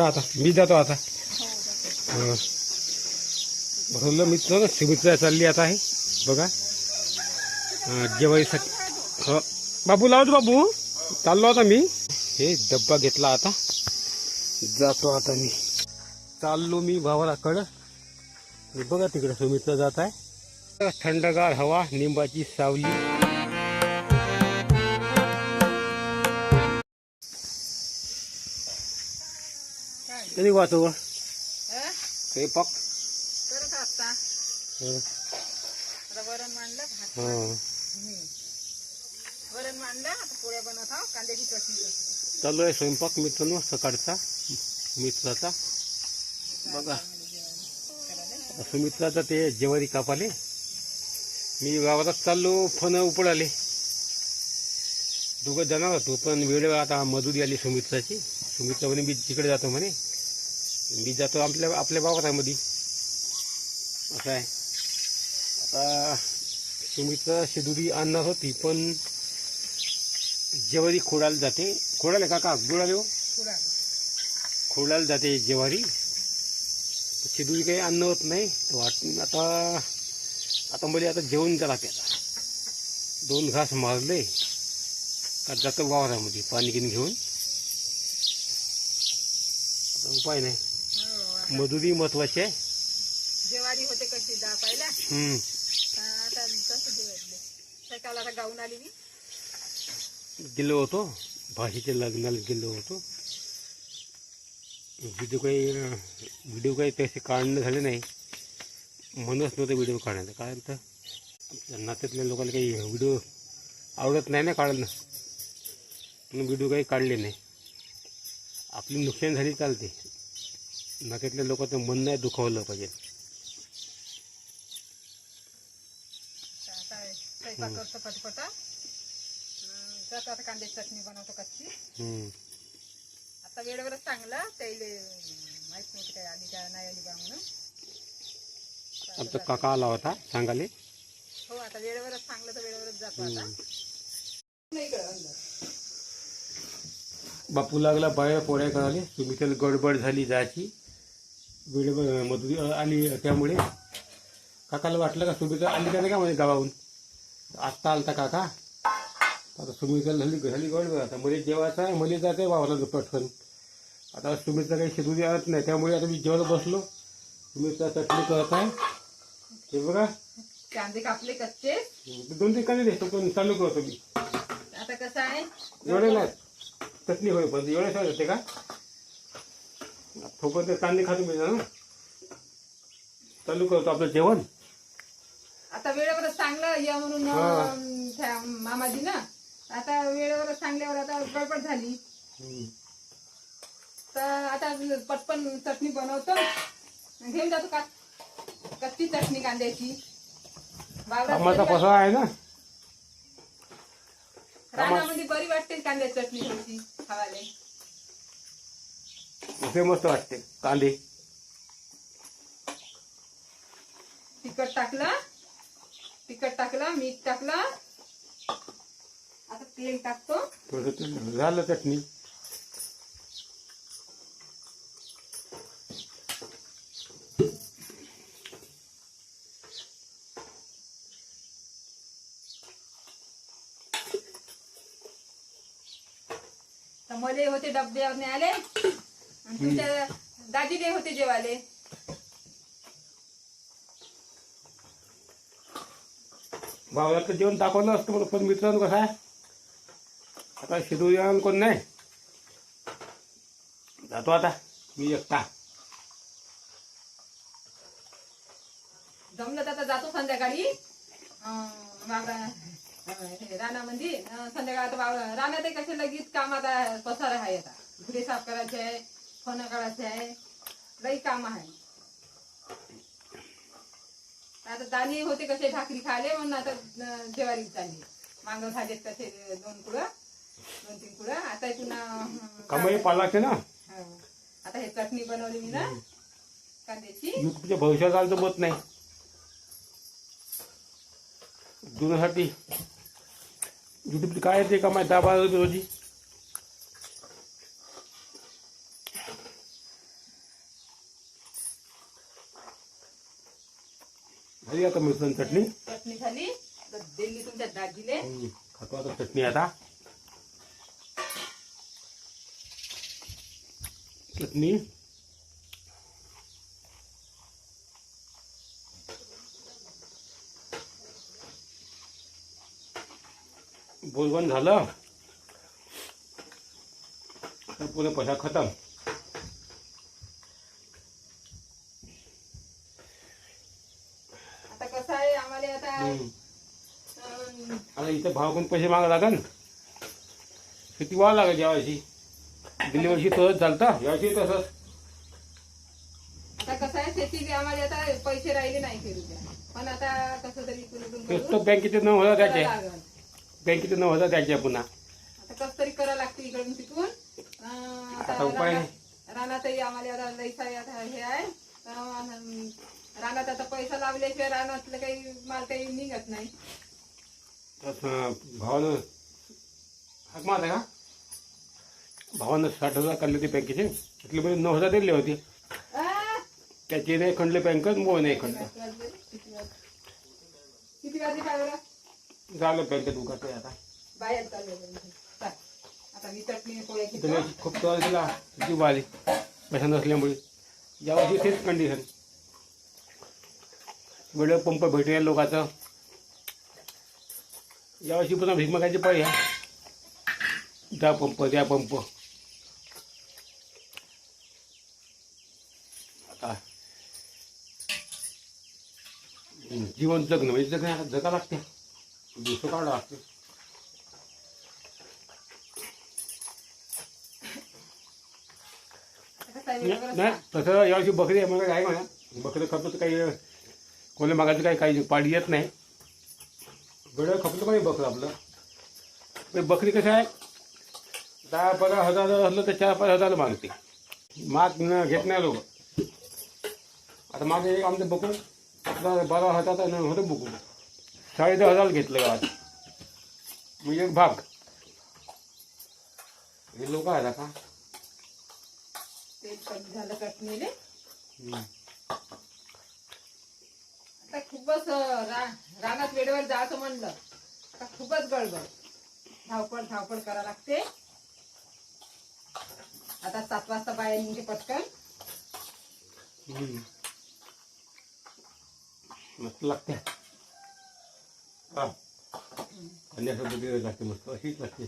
जा आता. मी जातो आता. हं. भरलं मी तर. सुमित्रा चालली आता आहे बघा. जेवायसाठी ह. हो. बाबू लावतो बाबू. चाललो आता मी. हे डब्बा घेतला आता. जातो आता मी. चाललो मी भावाकडं हे बघा तिकडं सुमित्रा जात आहे. थंडगार हवा निंबाची सावली. कधी वाचव स्वयंपाक करत असता. आता वरण मांडलं. वरण मांडलं आता पोळ्या बनवत आहो कांद्याची चटणी चालू आहे स्वयंपाक मित्रांनो सकाळचा मित्राचा बघा सुमित्राचा ते जेवारी कापाले मी गावात चाललो फन उपडाले दोघं जाणार होतो पण वेळ आता मजुरी आली सुमित्राची सुमित्रा म्हणे मी तिकडे जातो म्हणे मी जातो आपल्या आपल्या वावरामध्ये असं आहे. आता सुमित्रा शेदुरी आणणार होती पण जेवारी खोडाला जाते. खोडाले काका? गुळाले हो? खोडायला खोडाला जाते जेवारी. शिदुरी काही अन्न होत नाही. तर वाट आता आता मध्ये आता जेवण त्याला आता दोन घास मारले. का जातं वावरामध्ये पाणी गिन घेऊन. आता उपाय नाही. मजुरी महत्वाची. आहे जेवारी होते कशी दहा पाहिला हम्म. आता कसं जेवायले सकाळ आता गाऊन आली मी. गेलो होतो. भाषेच्या लग्नाला गेलो होतो. व्हिडिओ काही व्हिडिओ काही तसे काढणं झाले नाही. म्हणूनच नव्हतं व्हिडिओ काढायचं. कारण तर आमच्या नात्यातल्या लोकांना काही व्हिडिओ आवडत नाही ना काढणं. म्हणून व्हिडिओ काही काढले नाही. आपली नुकसान झाली चालते. नात्यातल्या लोकांचं मन नाही दुखावलं पाहिजे. स्वयंपाक करतो पटपटा. अं, जातो आता चटणी बनवतो कच्ची. हम्म. आता वेळेवरच चांगलं त्याला माहीत नव्हतं काय आली का नाही आली बा म्हणून. आमचा आता काका आला होता सांगाले. हो आता वेळेवरच चांगलं तर वेळेवरच जातो आता. बापू लागला बाहेर पोळ्या करायला. तुम्ही गडबड झाली जायची. वेळेवर मजुरी आली त्यामुळे काकाला वाटलं का सुमित्रा आली का नाही का म्हणजे गावाहून? आत्ता आलता काका. आता सुमित्रा झाली झाली गडबड आता मध्ये जेवायचं आहे मध्ये जायचं आहे वावराला पटकन आता सुमित्रा काही शेतुरी आणत नाही त्यामुळे आता मी जेवायला बसलो. सुमित्रा चटणी करत आहे. हे बघा. कांदे कापले कच्चे. दोन तीन कांदे देतो पण चालू करतो मी. आता कसं आहे? एवढे नाही चटणी होईपर्यंत एवढे काय होते का? तोपर्यंत कांदे खातो मी ना चालू करतो आपलं जेवण. आता वेळेवरच चांगलं या म्हणून हा. अं, त्या मामाजी ना. आता वेळेवरच चांगल्यावर आता गडबड झाली. हम्म. तर आता पटपन चटणी बनवतो. घेऊन जातो का? कच्ची चटणी कांद्याची. वावरात कामाचा पसा आहे ना. रानामध्ये बरी वाटते कांद्याची चटणी थोडीशी खावाले. ते मस्त वाटते कांदे. तिखट टाकलं तिखट टाकलं मीठ टाकलं. आता तेल टाकतो. थोडं ते झालं चटणी. तर मध्ये होते डब्यावरने आले आणि तुमच्या दाजीले होते जेवाले भावाला तर जेवण दाखवलं असतं मला पण मित्रांनो कसं आहे? आता शिदू जेवण कोण नाही? जातो आता मी एकटा. जमलं तर आता जातो संध्याकाळी. रानामध्ये अं, संध्याकाळी आता वावर रानात कसे लगेच काम आता पसार आहे आता. घुडे साफ करायचे आहे. फणं काढायचे आहे. लई काम आहे. आता दाणे होते कसे भाकरी खाले म्हणून आता ज्वारी चालली. मांग झालेत कसे दोन कुळं दोन तीन कुळं. आता पुन्हा पालाचे ना? हो. आता हे चटणी बनवली मी ना कांद्याची. युट्यूबच्या भविष्यात आलं तर मत नाही. जुन्यासाठी युट्यूबची काय येते कमाई दहा बारा रुपये रोजी. झाली आता मिरची चटणी चटणी झाली तर दिल्ली तुमच्या दाजीले हम्म, खातो आता चटणी आता चटणी बोलवण झालं। आता पुढे पैसा खतम। आता. आता इथं भाव पण पैसे मागा लागन. किती व्हावं लागेल यावर्षी? गेल्या वर्षी तसंच चालतं यावर्षी तसंच. आता कसं आहे शेती आम्हाला आता पैसे राहिले नाही पण आता कसं तरी करून तो बँकेचे नऊ हजार करावं द्यायचे लागल. बँकेचे नऊ हजार द्यायचे पुन्हा. आता कसं तरी करावं लागते इकडून तिकडून. अं, आता आता उपाय रानातही आम्हाला आता लईसा आता हे आहे. रानात आता पैसा लावल्याशिवाय रानातलं काही माल काही निघत नाही. भावानं हाक मारला का? भावानं साठ हजार काढले होते बँकेचे. तिथले मध्ये नऊ हजार दिले होते. आ! त्याचे नाही खंडले बँकेत मोह नाही खंडले. किती वाजले? किती वाजले? काय बरं? झालं बँकेत उघडते आता. बाहेर चालले चाल. आता मी चटणी पोळ्या घेतो. त्याने खूप त्रास दिला. जीव आली पैसा नसल्यामुळे. यावर्षी तेच कंडिशन वेळ पंप भेटूया लोकांचं. यावर्षी पुन्हा भीकमागायची पाळी आहे द्या पंप द्या पंप. आता. जीवन जगणं म्हणजे जगण्या जगा लागते दिवस काढावं लागते. नाही तसं यावर्षी बकरी आहे मला काय म्हणा बकरी खपत काही कोणी मागायचं काही काही पाडी येत नाही. गड खपलं पाहिजे बकरं आपलं? बकरी कसं आहे? दहा बारा हजार असलं तर चार पाच हजार मागते. माग न घेत नाही लोक. आता मागे एक आमचं बकून आपला बारा हजार होतं बकून साडे दहा हजार घेतलं गावात. म्हणजे एक भाग. हे लोक आहेत का झालं खूपच रा- रानात वेळेवर जायचं म्हणलं आता खूपच गडबड. धावपळ धावपळ करा लागते. आता सात वाजता बाहेर निघते पटकन. मस्त लागते. अन्यासोबत लागते मस्त अशीच लागते.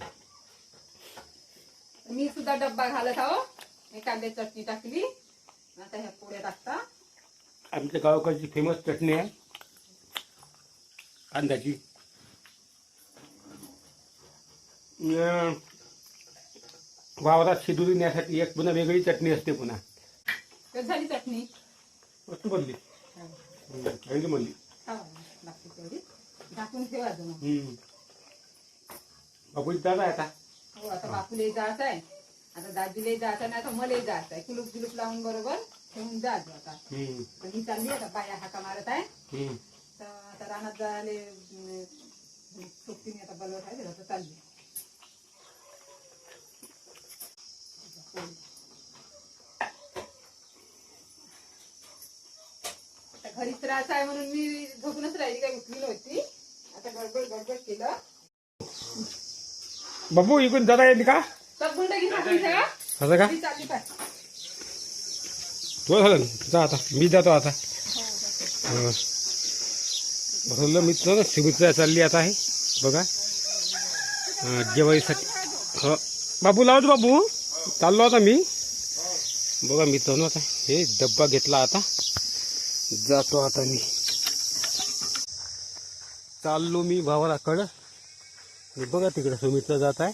मी सुद्धा डब्बा घालत आहो. मी कांदे चटणी टाकली. आता ह्या पोळ्या टाकता आमच्या गावाकडची फेमस चटणी आहे. कांद्याची. वावरात शिदुरी नेण्यासाठी एक पुन्हा वेगळी चटणी असते पुन्हा. झाली चटणी? वस्तू बनली. चांगली बनली. ठेवा दादा आहे आता. हो आता बापूले जायचं आहे आता दाजीले जायचं नाही आता मला जायचं आहे कुलूप गुलूप लावून बरोबर. ठेवून जायचं आता. हम्म. तर मी चालली आता बाया हाका मारत आहे. हम्म. तर आता रानात जायले सोबतीने आता बोलवत आहे आता चालली. आता घरीच राहायचं आहे म्हणून मी झोपूनच राहिली काही उठली नव्हती. आता गडबड गडबड केलं. बाबू इकडून दादा येते का? सब गुंड घेऊन असं का? मी चालली पाय. तो झालं जा आता. मी जातो आता. हो, हं. मी चालली आता आहे. बघा. जेवायसाठी. हो. बाबू लावतो बाबू. चाललो आता मी. बघा मी तर आता हे डब्बा घेतला आता. जातो आता मी. चाललो मी भावाराकडं बघा तिकडं सुमित्रा जात आहे.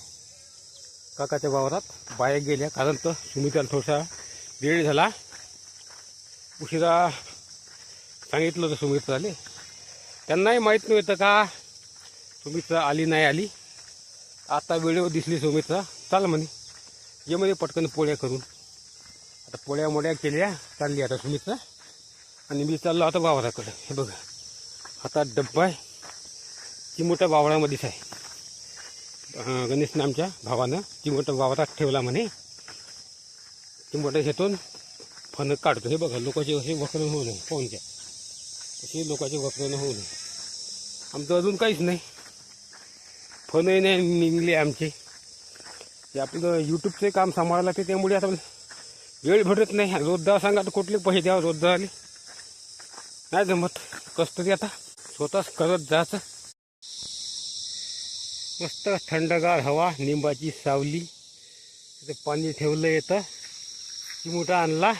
काकाच्या वावरात बाया गेल्या. कारण तर सुमित्राला थोडासा वेळ झाला. उशिरा सांगितलं होतं सुमित्राले. त्यांनाही माहीत नव्हतं का सुमित्रा आली नाही आली. आता वेळेवर दिसली सुमित्रा. चाल म्हणे. ये म्हणे पटकन पोळ्या करून. आता पोळ्या मोड्या केल्या चालली आता सुमित्रा. आणि मी चाललो आता वावराकडं. हे बघा. आता डब्बा आहे. चिमोट्या वावरामध्येच आहे. गणेशने गणेश नामच्या भावानं चिमोट्या वावरात ठेवला म्हणे. ती मोठ्या शेतून फणं काढतो. हे बघा लोकांचे असे वखर होऊ नये पाहून असे लोकांचे वक्रण होऊ नये. आमचं अजून काहीच नाही. फोनही नाही निघले आमचे. ते आपलं यूट्यूबचे काम सांभाळायला लागते त्यामुळे आता वेळ भेटत नाही. रोजदा सांगा तर कुठले पैसे द्यावं रोजदा आले नाही जमत. कसं तरी आता स्वतःच करत जायचं. मस्त थंडगार हवा निंबाची सावली. तिथे पाणी ठेवलं येतं चिमुटा आणला.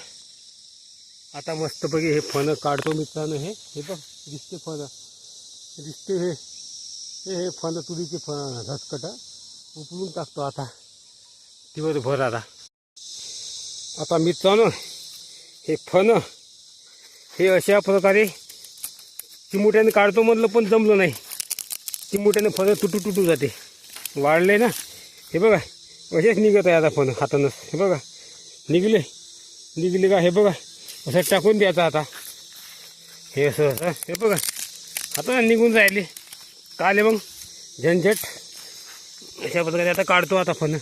आता मस्तपैकी हे फणं काढतो मित्रांनो हे. हे बघ दिसते फणं. दिसते हे. हे हे फणं तुरीचे फणं झटकट उपलून टाकतो आता. दिवसभर आता. आता मित्रांनो हे फणं हे अशा प्रकारे चिमुट्याने काढतो म्हटलं पण जमलं नाही. चिमुट्याने फणं तुटू तुटू जाते. वाढले ना. हे बघा असेच निघत आहे आता फणं हातानंच हे बघा निघले. निघले का? हे बघा. असं टाकून द्यायचं आता हे असं असं. हे बघा. आता निघून राहिले काले मग. झंझट. अशा पद्धतीने आता काढतो आता फणं.